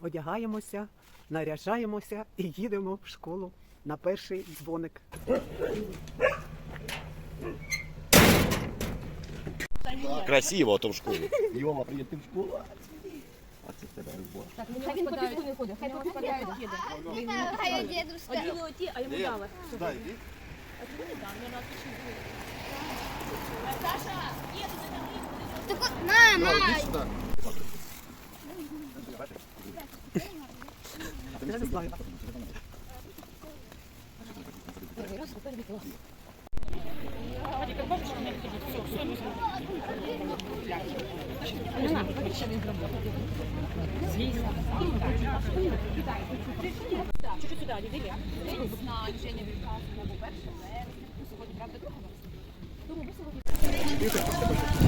одягаємося, наряжаємося і їдемо в школу на перший дзвоник. Красиво, а то в школу. Йома, привіт, ти в школу. А це тебе любов. Хай він по піску не ходить, хай поки їде. Хай дедушка. Оділи оті, а йому дали. Сюди йди. Так от, на, на. Іди Я не знаю. Чуть-чуть сюди, дивіться. Дітки,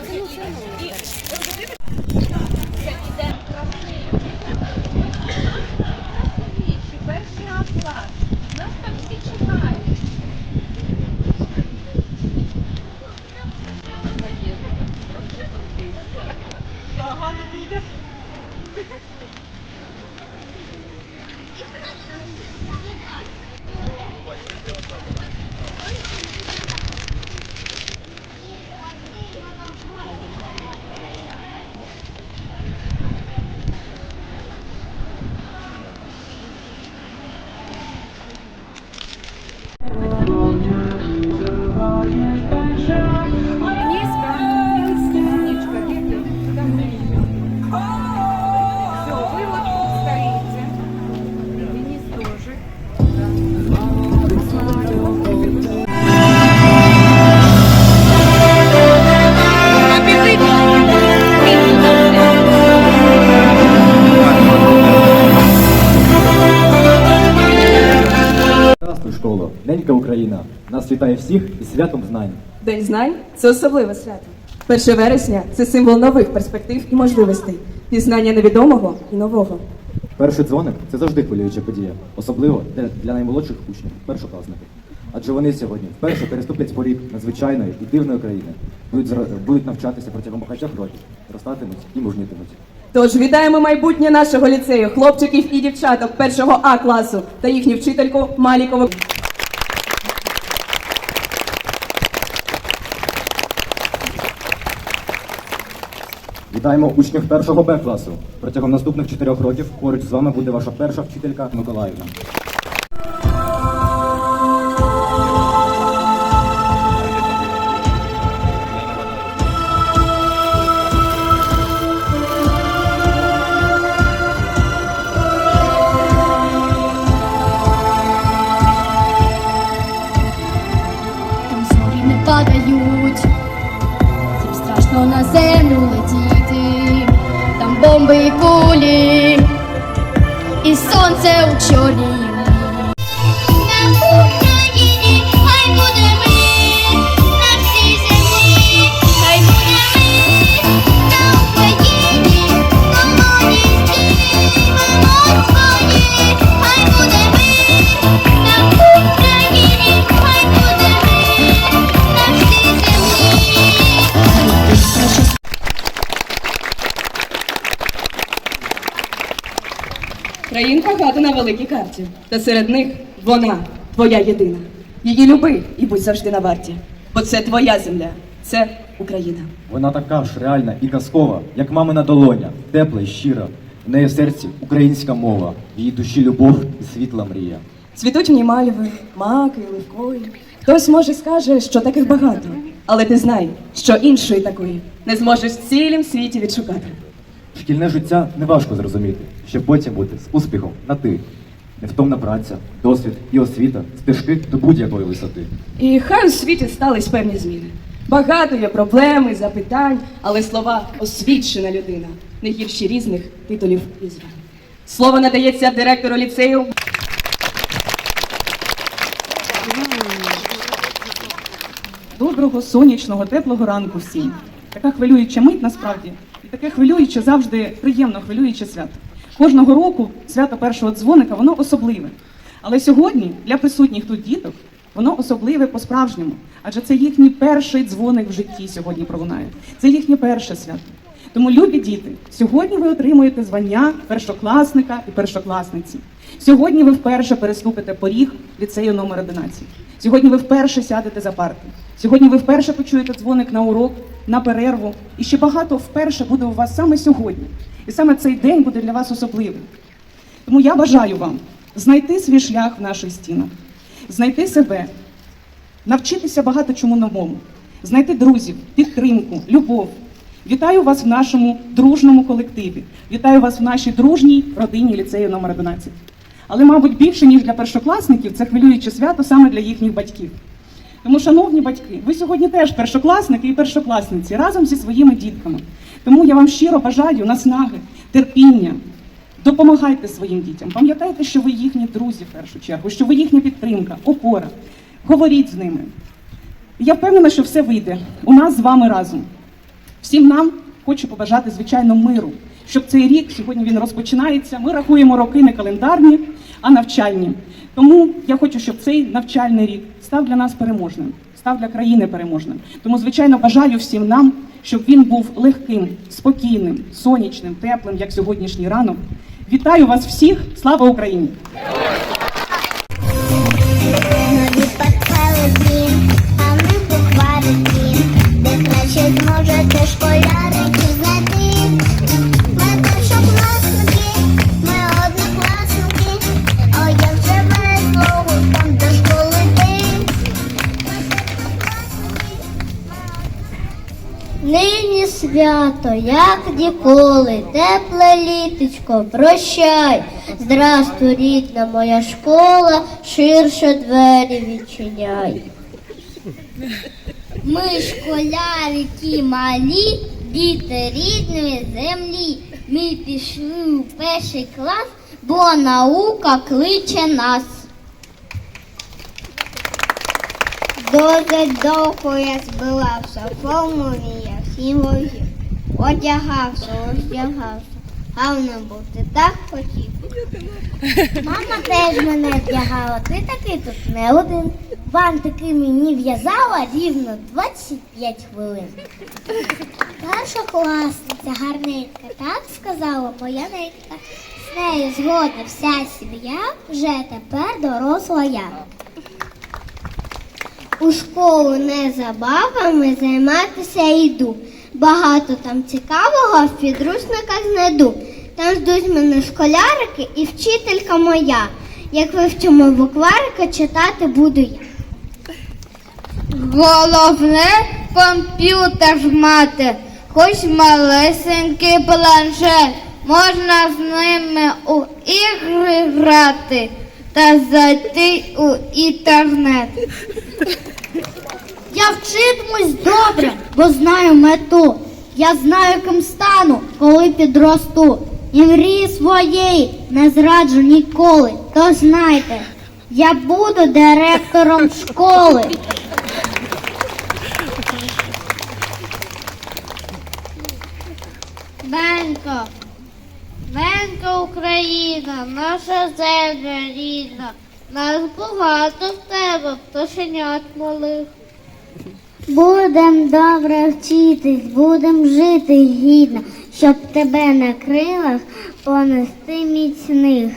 рівно, Нас вітає всіх із святом знань. День знань це особливе свято. 1 вересня це символ нових перспектив і можливостей, пізнання невідомого і нового. Перший дзвоник це завжди хвилююча подія, особливо для, для наймолодших учнів, першокласників. Адже вони сьогодні вперше переступлять поріг надзвичайної і дивної країни, будуть, зра- будуть навчатися протягом багатьох років, ростатимуть і мужнітимуть. Тож вітаємо майбутнє нашого ліцею, хлопчиків і дівчаток першого А класу та їхню вчительку Малікову. Вітаємо учнів першого Б класу. Протягом наступних чотирьох років поруч з вами буде ваша перша вчителька Миколаївна. Lord, великій карті, та серед них вона, твоя єдина. Її люби і будь завжди на варті, бо це твоя земля, це Україна. Вона така ж реальна і казкова, як мамина долоня, тепла і щира. В неї в серці українська мова, в її душі любов і світла мрія. Цвітуть в ній мальви, маки, ливкої. Хтось може скаже, що таких багато, але ти знай, що іншої такої не зможеш в цілім світі відшукати. Шкільне життя неважко зрозуміти, щоб потім бути з успіхом на ти. Невтомна праця, досвід і освіта, стежки до будь-якої висоти. І хай у світі стались певні зміни. Багато є проблем і запитань, але слова освічена людина, не гірші різних титулів і звань. Слово надається директору ліцею. Доброго, сонячного, теплого ранку всім. Така хвилююча мить насправді. І таке хвилююче, завжди приємно хвилююче свято. Кожного року свято першого дзвоника воно особливе. Але сьогодні для присутніх тут діток воно особливе по-справжньому, адже це їхній перший дзвоник в житті сьогодні пролунає. Це їхнє перше свято. Тому, любі діти, сьогодні ви отримуєте звання першокласника і першокласниці. Сьогодні ви вперше переступите поріг ліцею номер 11. Сьогодні ви вперше сядете за парти. Сьогодні ви вперше почуєте дзвоник на урок, на перерву. І ще багато вперше буде у вас саме сьогодні. І саме цей день буде для вас особливим. Тому я бажаю вам знайти свій шлях в наших стінах, знайти себе, навчитися багато чому новому, знайти друзів, підтримку, любов. Вітаю вас в нашому дружному колективі. Вітаю вас в нашій дружній родині ліцею номер 11. Але, мабуть, більше ніж для першокласників, це хвилююче свято саме для їхніх батьків. Тому, шановні батьки, ви сьогодні теж першокласники і першокласниці разом зі своїми дітками. Тому я вам щиро бажаю наснаги, терпіння. Допомагайте своїм дітям. Пам'ятайте, що ви їхні друзі в першу чергу, що ви їхня підтримка, опора. Говоріть з ними. Я впевнена, що все вийде у нас з вами разом. Всім нам хочу побажати, звичайно, миру, щоб цей рік сьогодні він розпочинається. Ми рахуємо роки не календарні, а навчальні. Тому я хочу, щоб цей навчальний рік став для нас переможним, став для країни переможним. Тому, звичайно, бажаю всім нам, щоб він був легким, спокійним, сонячним, теплим, як сьогоднішній ранок. Вітаю вас всіх! Слава Україні! Свято, як ніколи, тепле літочко, прощай. Здрастуй, рідна моя школа, ширше двері відчиняй. Ми школярики малі, діти рідної землі. Ми пішли у перший клас, бо наука кличе нас. Досить довго я збирався, форму я всім возів. Одягався, роздягався, гарно бути так хотів. Мама теж мене вдягала, ти такий тут не один. Бантики мені в'язала рівно 25 хвилин. Перша класниця гарненька, так сказала моя ненька. З нею згодна вся сім'я, вже тепер доросла я. У школу незабавами займатися йду. Багато там цікавого в підручниках знайду. Там ждуть мене школярики і вчителька моя. Як вивчимо букварика, читати буду я. Головне комп'ютер мати, хоч малесенький планшет, можна з ними у ігри грати та зайти у інтернет. Я вчитимусь добре, бо знаю мету. Я знаю, ким стану, коли підросту. І мрії своєї не зраджу ніколи. То знайте, я буду директором школи. Венко, Венко Україна, наша земля рідна, нас багато в тебе, пташенят малих. Будем добре вчитись, будем жити гідно, щоб тебе на крилах понести міцних.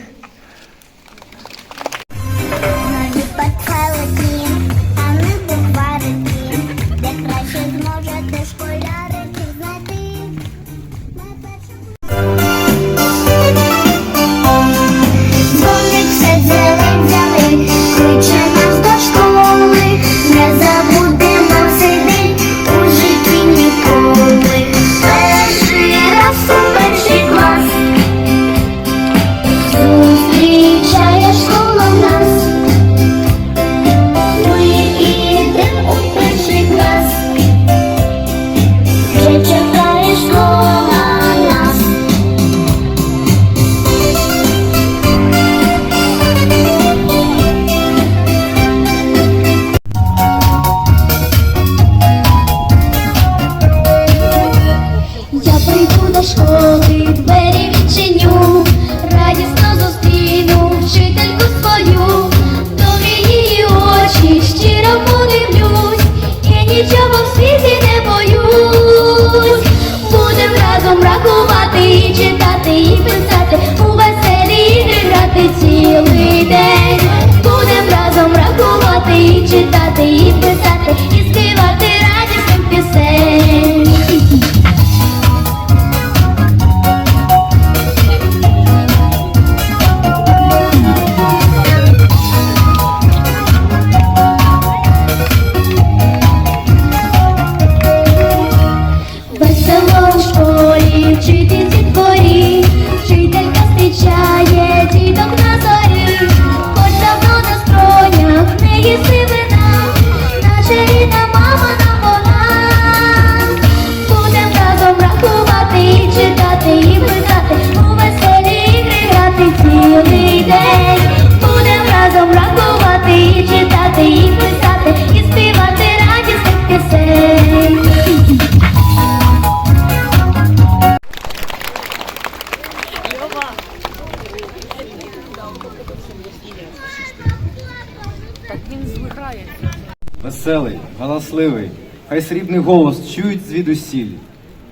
Хай срібний голос чують звідусіль.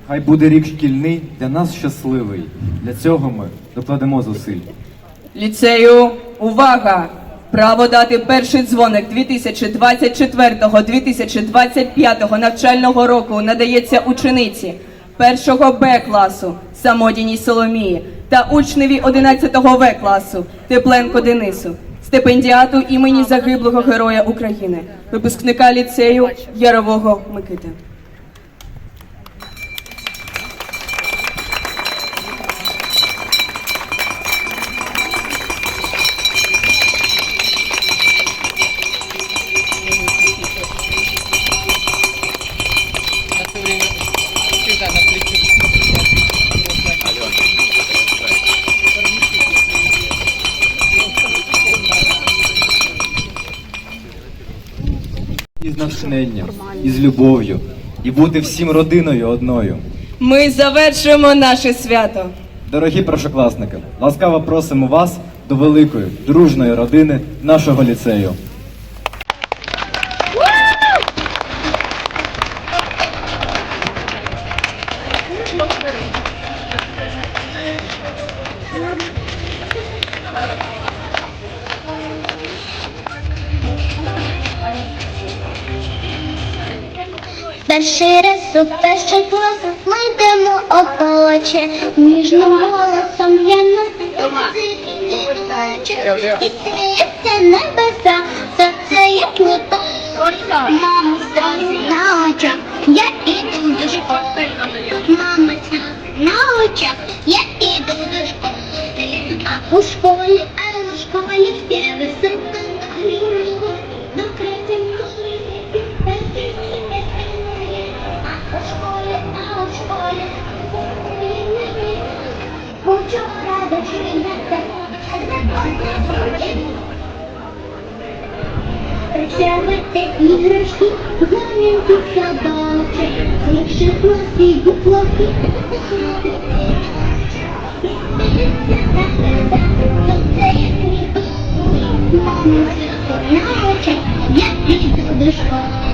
Хай буде рік шкільний для нас щасливий. Для цього ми докладемо зусиль. Ліцею, увага! Право дати перший дзвоник 2024-2025 навчального року надається учениці першого Б класу Самодіній Соломії та учневі 11 В класу Тепленко Денису, стипендіату імені загиблого Героя України, випускника ліцею Ярового Микити. Із натхненням, із любов'ю, і бути всім родиною одною. Ми завершуємо наше свято. Дорогі першокласники, ласкаво просимо вас до великої, дружної родини нашого ліцею. Перший раз у перший клас. Ми йдемо охоче, ніжним голосом я на і сміється небеса, серце як ніби Мама зразу на очах, я іду до школи. Мама зразу на очах, я іду до школи. А у школі, а у школі я високо школі. Вчора дочинята, Присягати іграшки, глянути собачі, Якщо класі хлопці, на очах, я іду до школи.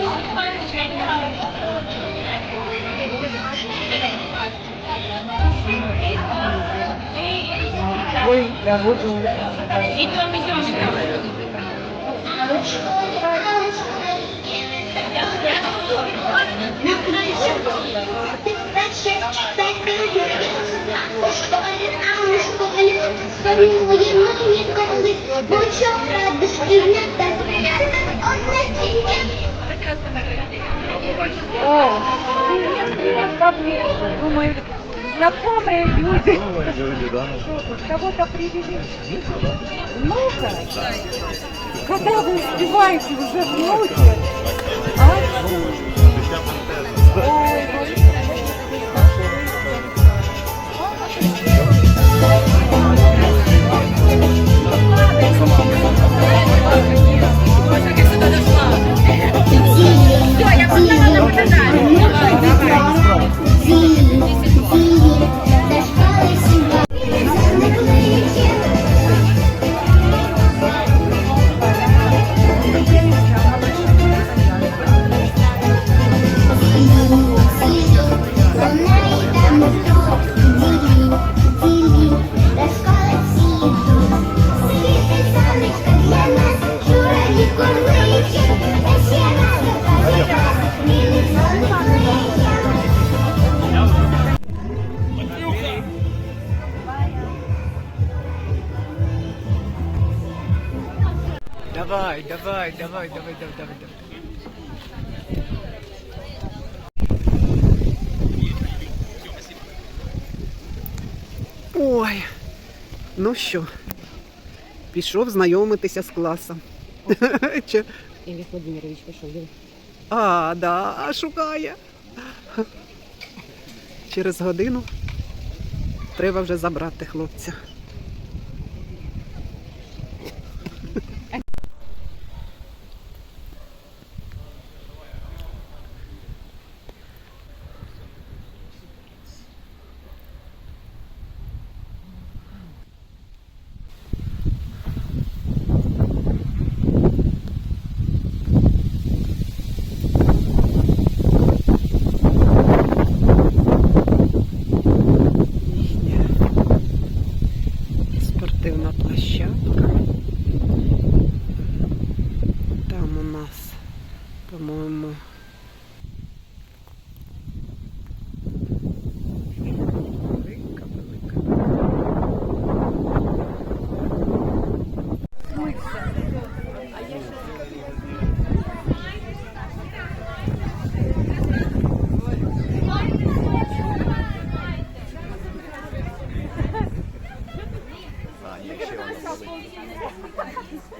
очах, я іду до школи. А у школі, а у школі, на Думаю, знакомые люди. Кого-то привели. Ну-ка, когда вы успеваете уже внуки? А? Ой, Давай, давай, давай, давай, давай. Ой, ну що, Пішов знайомитися з класом. Чи- Ілля Владимирович пішов, диви. А, да, шукає. Через годину треба вже забрати хлопця. їхня спортивна площадка. Там у нас, по-моєму, велика, велика. А, ні, ще воно велике.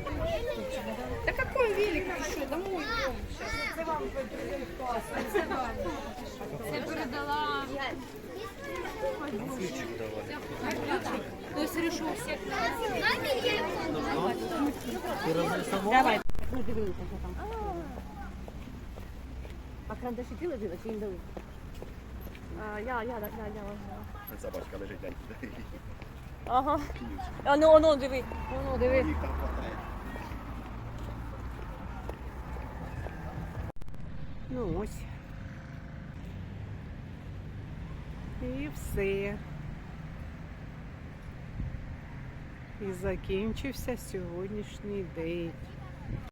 Да какой велик еще? Домой идем. Сейчас вам пойдем в класс. Я передала. То есть решу всех. Давай. Ну, дивись, що там. А карандаші ти ложила чи їм дали? А, Я, я, я, я, я ложила. Собачка лежить, гляньте. Ага. Ану, ану, диви. Ану, диви. Їх там хватає. Ну ось. І все. І закінчився сьогоднішній день.